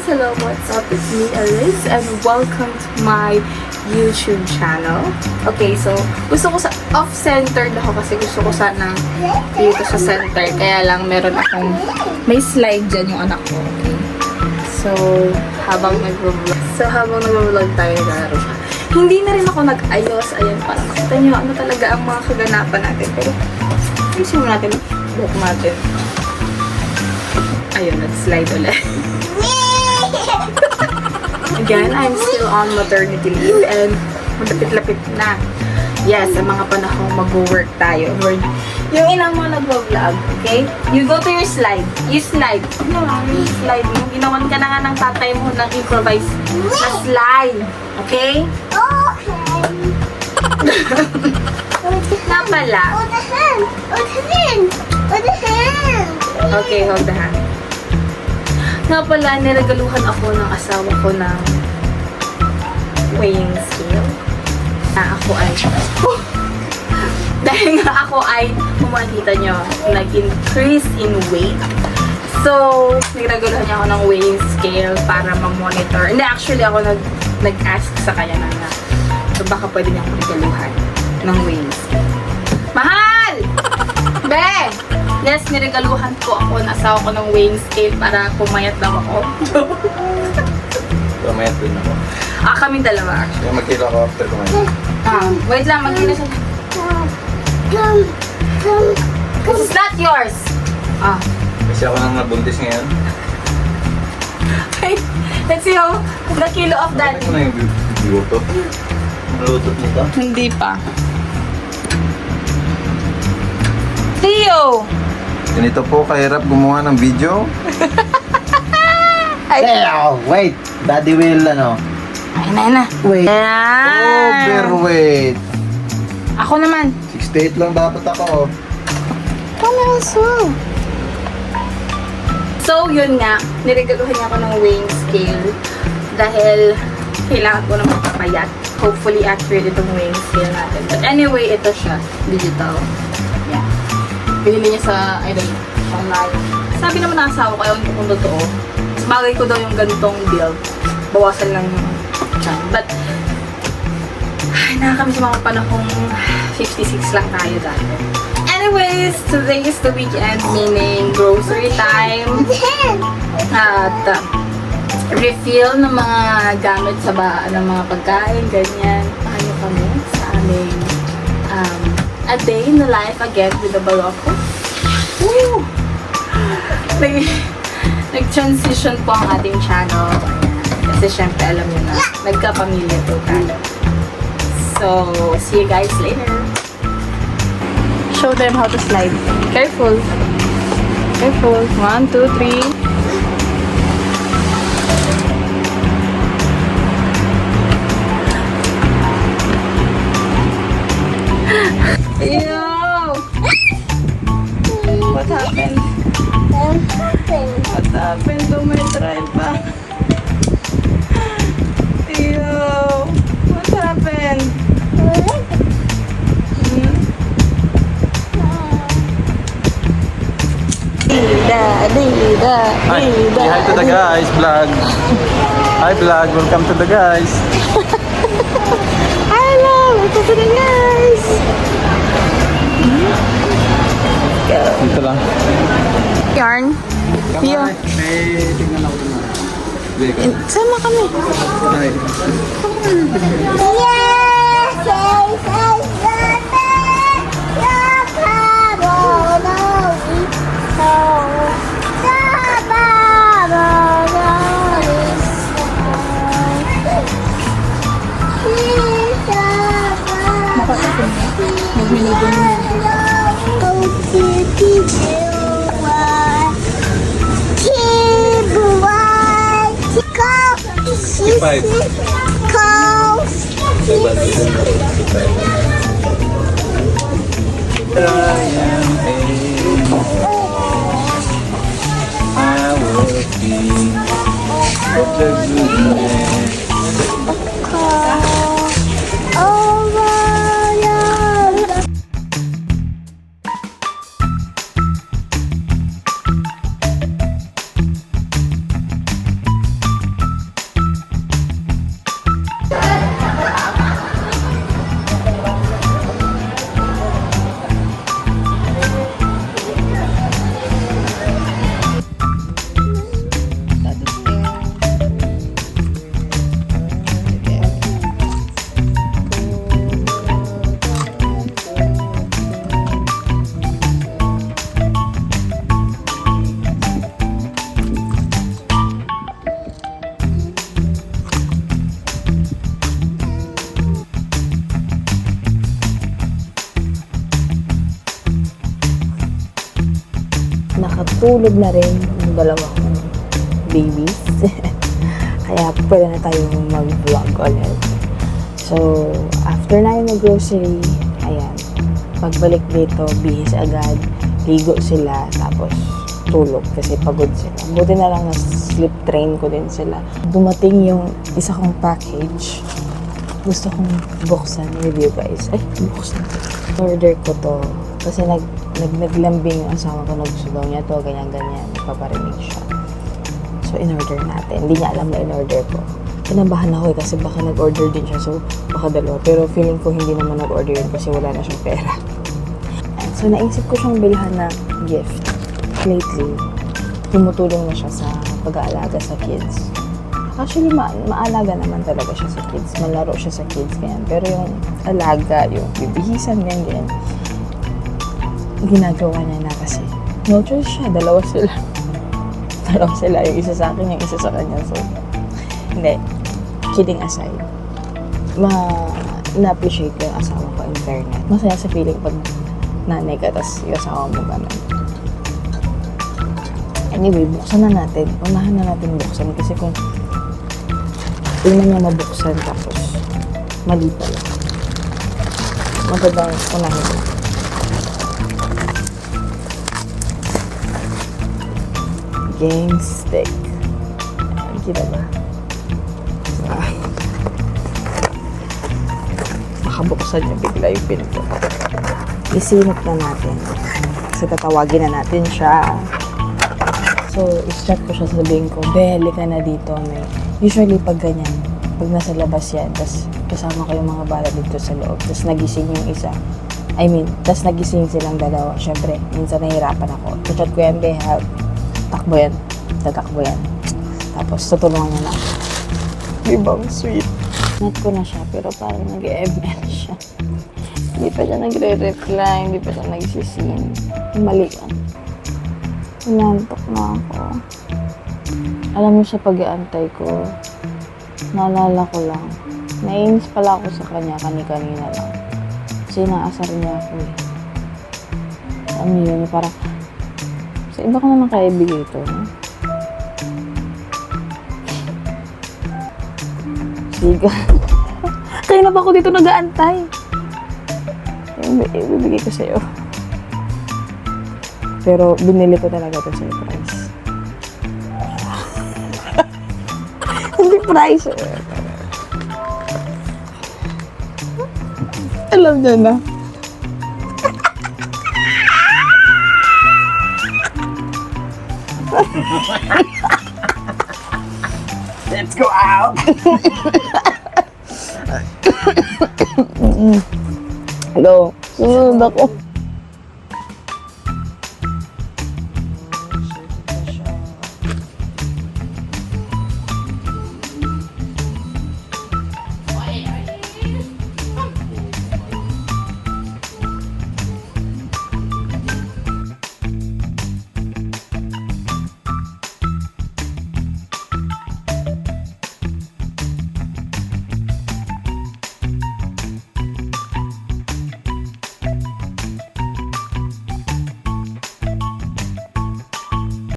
guys! Hello, what's up? It's me, Alice, and welcome to my YouTube channel. Okay, so, gusto ko sa, off-centered ako kasi gusto ko sana dito sa center. Kaya lang, meron akong, may slide dyan yung anak ko. Okay? So, habang nag-vlog, so habang nag-vlog tayo, siya. Hindi na rin ako nag-ayos. Ayan, para makita nyo ano talaga ang mga kaganapan natin. Pero, ayusin mo natin, buhok natin. Ayun, nag-slide ulit. Again, I'm still on maternity leave and malapit-lapit na. Yes, sa mga panahong mag-work tayo. Word. Yung ina mo nag-vlog, okay? You go to your slide. You slide. Ano nga, yung slide mo. Ginawan ka na nga ng tatay mo ng improvise na slide. Okay? Na pala. Okay, hold the hand. Nga pala, niregaluhan ako ng asawa ko ng weighing scale. Na ako ay... Dahil nga ako ay, kung makikita nyo, nag-increase in weight. So, niregaluhan niya ako ng weighing scale para ma-monitor. Hindi, actually ako nag, nag-ask sa kanya na na. So, baka pwede niya akong regaluhan ng weighing scale. Yes, niregaluhan ko ako ng asawa ko ng weighing scale para pumayat daw ako. Pamayat din ako. ah, kami dalawa. Kaya magkilo ako after kumain. Ah, wait lang, magkino siya. This is not yours! Ah. Kasi ako nang nabuntis ngayon. Wait, let's see how the kilo of that. Ko na yung luto. Ang lutot nito. Hindi pa. Theo! Ganito po kahirap gumawa ng video. Ay, Hey, wait. Daddy will, ano? ay na, ay na. Wait. Ayan. Overweight. Ako naman. 68 lang dapat ako. Palaso. So, yun nga, niregaluhan niya ako ng weighing scale dahil kailangan ko na magpapayat. Hopefully, accurate itong weighing scale natin. But anyway, ito siya. Digital. Binili niya sa, I online. Sabi naman ng asawa ko, ewan ko kung totoo. Mas ko daw yung ganitong build. Bawasan lang yung chan. But, ay, nakakami sa mga panahong 56 lang tayo dati. Anyways, today is the weekend, meaning grocery time. At uh, refill ng mga gamit sa ba ng mga pagkain, ganyan. Ano kami sa aming a day in the life again with the Barocco. Woo! Nag, nag-transition po ang ating channel. Kasi syempre alam niyo na, nagkapamilya po tayo. So, see you guys later. Show them how to slide. Careful. Careful. One, two, three. What happened to my tripod? Ew! What happened? Hmm? Dida, dida, Hi, dida. hi to the guys, vlog. Hi vlog, welcome to the guys. Hello, welcome to the guys. Dito lang. Yarn. Iyo. May tingnan ako na. Sama kami. Yes! Yes! Yes! 65. Cows. I am a. I will be of the goodness. Natulog na rin yung dalawang babies. Kaya pwede na tayo mag-vlog ulit. So, after na mag-grocery, ayan, pagbalik dito, bihis agad, ligo sila, tapos tulog kasi pagod sila. Buti na lang na sleep train ko din sila. Dumating yung isa kong package. Gusto kong buksan you guys. Ay, buksan. Order ko to. Kasi nag, nag, naglambing yung asawa ko na gusto daw niya to, ganyan-ganyan. Paparinig siya. So, in-order natin. Hindi niya alam na in-order ko. Kinabahan ako eh, kasi baka nag-order din siya. So, baka dalawa. Pero feeling ko hindi naman nag-order yun kasi wala na siyang pera. So, naisip ko siyang bilhan na gift. Lately, tumutulong na siya sa pag-aalaga sa kids. Actually, ma maalaga naman talaga siya sa kids. Malaro siya sa kids, ganyan. Pero yung alaga, yung bibihisan, ganyan, ganyan, ginagawa niya na kasi. No choice siya, dalawa sila. dalawa sila, yung isa sa akin, yung isa sa kanya. So, hindi. Kidding aside, ma na-appreciate ko yung asawa ko in fairness. Masaya sa feeling pag nanay ka, tapos yung asawa mo ganun. Anyway, buksan na natin. Unahan na natin buksan kasi kung una niya mabuksan tapos mali pala. Magandang unahin na. Game stick. Kita ba? Ah. Makabuksan niya bigla yung pinto. Isinop na natin. Kasi tatawagin na natin siya. So, is-chat ko siya, sabihin ko, Beli ka na dito. May, usually, pag ganyan, pag nasa labas yan, tapos kasama ko yung mga bala dito sa loob, tapos nagising yung isa. I mean, tapos nagising silang dalawa. Siyempre, minsan nahihirapan ako. So, chat ko yan, Be, help. Takbo yan. Tatakbo yan. Tapos, tutulungan niya na. Ibang sweet. Net ko na siya, pero parang nag-ML siya. Hindi pa siya nagre-reply, hindi pa siya nagsisin. Mali yan. Inantok na ako. Alam mo sa pag-aantay ko, naalala ko lang, nainis pala ako sa kanya kani-kanina lang. Kasi naasar niya ako eh. Mo yun, parang, iba ko naman kaya ibigay ito, no? Siga. kaya na ba ako dito nag-aantay? Ibi- Ibibigay ko sa'yo. Pero binili ko talaga ito surprise. Hindi price. eh. Alam niya na. Let's go out! Hello. Sunod ako.